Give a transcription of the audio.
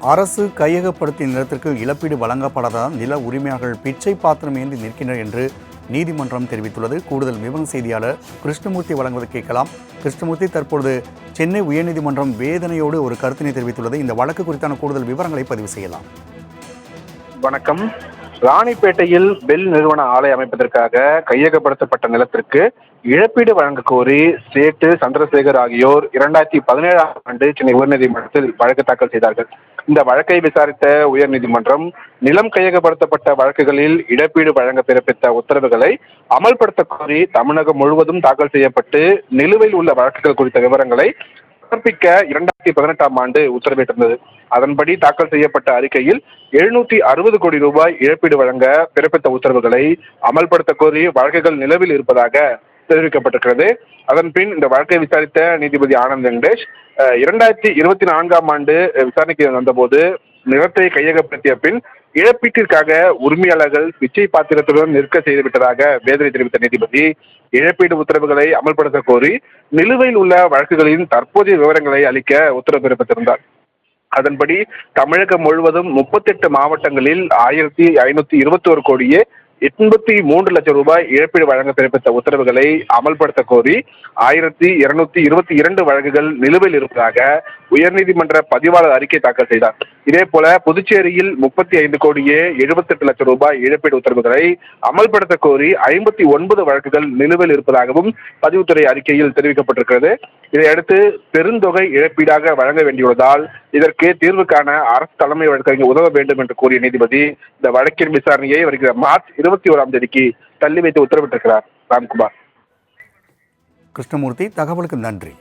அரசு கையகப்படுத்திய நிலத்திற்கு இழப்பீடு வழங்கப்படாததால் நில உரிமையாளர்கள் பிச்சை பாத்திரம் ஏந்தி நிற்கின்றனர் என்று நீதிமன்றம் தெரிவித்துள்ளது. கூடுதல் விவரம் செய்தியாளர் கிருஷ்ணமூர்த்தி வழங்குவதை கேட்கலாம். கிருஷ்ணமூர்த்தி தற்பொழுது சென்னை உயர்நீதிமன்றம் வேதனையோடு ஒரு கருத்தினை தெரிவித்துள்ளது. இந்த வழக்கு குறித்தான கூடுதல் விவரங்களை பதிவு செய்யலாம். வணக்கம். ராணிப்பேட்டையில் பெல் நிறுவன ஆலை அமைப்பதற்காக கையகப்படுத்தப்பட்ட நிலத்திற்கு இழப்பீடு வழங்க கோரி சேட்டு சந்திரசேகர் ஆகியோர் இரண்டாயிரத்தி பதினேழாம் ஆண்டு சென்னை உயர்நீதிமன்றத்தில் வழக்கு தாக்கல் செய்தார்கள். இந்த வழக்கை விசாரித்த உயர்நீதிமன்றம் நிலம் கையகப்படுத்தப்பட்ட வழக்குகளில் இழப்பீடு வழங்க பிறப்பித்த உத்தரவுகளை அமல்படுத்த கோரி தமிழகம் முழுவதும் தாக்கல் செய்யப்பட்டு நிலுவையில் உள்ள வழக்குகள் குறித்த விவரங்களை சமர்ப்பிக்க இரண்டாயிரத்தி பதினெட்டாம் ஆண்டு உத்தரவிட்டிருந்தது. அதன்படி தாக்கல் செய்யப்பட்ட அறிக்கையில் எழுநூற்றி அறுபது கோடி ரூபாய் இழப்பீடு வழங்க பிறப்பித்த உத்தரவுகளை அமல்படுத்த கோரி வழக்குகள் நிலவில் இருப்பதாக தெரிவிக்கப்பட்டிருக்கிறது. அதன் பின் இந்த வழக்கை விசாரித்த நீதிபதி ஆனந்த் வெங்கடேஷ் இரண்டாயிரத்தி இருபத்தி நான்காம் ஆண்டு விசாரணைக்கு வந்தபோது நிலத்தை கையகப்படுத்திய பின் இழப்பீட்டிற்காக உரிமையாளர்கள் பிச்சை பாத்திரத்துடன் நிற்க செய்துவிட்டதாக வேதனை தெரிவித்த நீதிபதி இழப்பீடு உத்தரவுகளை அமல்படுத்த கோரி நிலுவையில் உள்ள வழக்குகளின் தற்போதைய விவரங்களை அளிக்க உத்தரவு பிறப்பித்திருந்தார். அதன்படி தமிழகம் முழுவதும் முப்பத்தெட்டு மாவட்டங்களில் ஆயிரத்தி ஐநூத்தி இருபத்தி ஒரு கோடியே எண்பத்தி மூன்று லட்சம் ரூபாய் இழப்பீடு வழங்க பிறப்பித்த உத்தரவுகளை அமல்படுத்த கோரி ஆயிரத்தி இருநூத்தி இருபத்தி இரண்டு வழக்குகள் நிலுவையில் இருப்பதாக உயர்நீதிமன்ற பதிவாளர் அறிக்கை தாக்கல் செய்தார். இதே போல புதுச்சேரியில் முப்பத்தி ஐந்து கோடியே எழுபத்தெட்டு லட்சம் ரூபாய் இழப்பீடு உத்தரவுகளை அமல்படுத்த கோரி ஐம்பத்தி ஒன்பது வழக்குகள் நிலுவையில் இருப்பதாகவும் பதிவுத்துறை அறிக்கையில் தெரிவிக்கப்பட்டிருக்கிறது. இதையடுத்து பெருந்தொகை இழப்பீடாக வழங்க வேண்டியுள்ளதால் இதற்கு தீர்வு காண அரசு தலைமை வழக்கறிஞர் உதவ வேண்டும் என்று கூறிய நீதிபதி இந்த வழக்கின் விசாரணையை வருகிற மார்ச் இருபத்தி ஓராம் தேதிக்கு தள்ளி வைத்து உத்தரவிட்டிருக்கிறார். ராம்குமார். கிருஷ்ணமூர்த்தி தகவலுக்கு நன்றி.